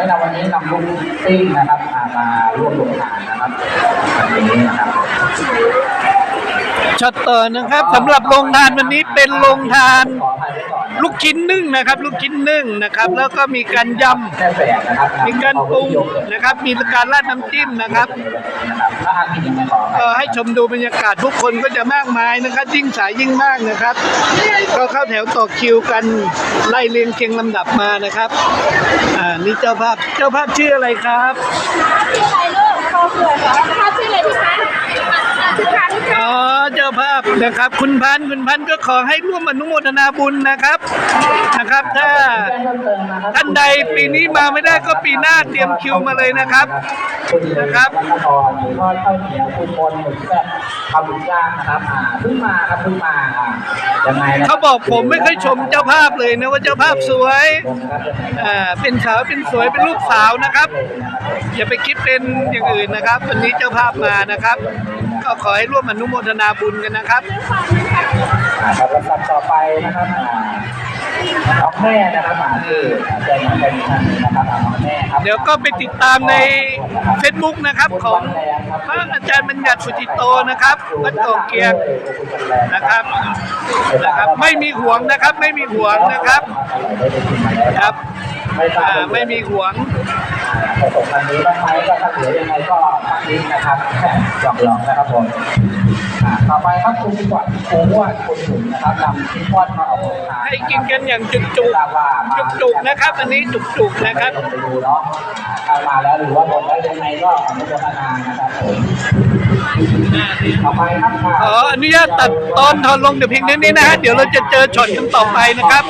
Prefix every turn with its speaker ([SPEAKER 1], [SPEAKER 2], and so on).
[SPEAKER 1] ให้เราวันนี้นำลูกซิ่งนะครับมาร่วมลงทานนี้นะครับ
[SPEAKER 2] ช็อตต่อนะครับสำหรับโรงทานวันนี้เป็นโรงทานลูกชิ้นนึ่งนะครับ ลูกชิ้นนึ่งนะครับ แล้วก็มีการยำมีการปรุงนะครับ มีการราดน้ำจิ้มนะครับ
[SPEAKER 1] นะครับถ้าอากินยังไม่ขออภัย
[SPEAKER 2] ก็ให้ชมดูบรรยากาศผู้คนก็จะมากมายนะครับ ยิ่งสายยิ่งมากนะครับก็เข้าแถวต่อคิวกันไล่เรียงเคียงลำดับมานะครับอ่านี่เจ้าภาพเจ้าภาพชื่ออะไรครับ
[SPEAKER 3] อ๋อเจ้า
[SPEAKER 2] ภาพนะครับ คุณพันคุณพันก็ขอให้ร่วมอนุโมทนาบุญนะครับนะครับ ถ้าท่านใดปีนี้มาไม่ได้ก็ปีหน้าเตรียมคิวมาเลยนะครับนะครับ
[SPEAKER 1] นทรหมูทอดข้าวเหนียวคุณมนหมึกแซ่บข้าวหมูย่างนะครับอ่าเพิ่งมาครับเพิ่งมาอ่ายังไงนะ
[SPEAKER 2] เขาบอกผมไม่เคยชมเจ้าภาพเลยนะว่าเจ้าภาพสวยอ่าเป็นสาวเป็นสวยเป็นลูกสาวนะครับ อย่าไปคิดเป็นอย่างอื่นนะครับวันนี้เจ้าภาพมานะครับ ก็ขอให้ร่วมอนุโมทนาบุญกันนะครับ
[SPEAKER 1] อ่าครับลำดับต่อไปนะครับ น้องแม่นะครับอ่าคือแจ้งมาเป็นท่านนะครับอ่าน้องแม่ครับ
[SPEAKER 2] เดี๋ยวก็ไปติดตามใน Facebook นะครับของพระอาจารย์บัญญัติสุจิตโตนะครับวัดโตเกียงนะครับนะครับ ไม่มีหวงนะครับ ไม่มีหวงนะครับครับอ่าไม่มีหวง
[SPEAKER 1] ประสบการณ์นี้บ้างไหมก็ถ้าเหลือยังไงก็มาทิ้งนะครับหยอกหยอกนะครับผมอ่าต่อไปครับคุณกวัดครูอ้วนคุณถุนนะครับนำชิ้นทอดมาออกโรงทาน
[SPEAKER 2] ให้กินกันอย่างจุกจุก
[SPEAKER 1] ทราบว่ามา
[SPEAKER 2] จุกๆนะครับอันนี้จุกจุกๆนะครับ
[SPEAKER 1] ไปดูเนาะถ้ามาแล้วหรือว่าหมดแล้วยังไงก็อนุโมทนานะครับผมต่อไปครับมา
[SPEAKER 2] ขออนุญาตตัดตอนทอนลงเดี๋ยวเพียงเท่านี้นะฮะเดี๋ยวเราจะเจอช็อตกันต่อไปนะครับ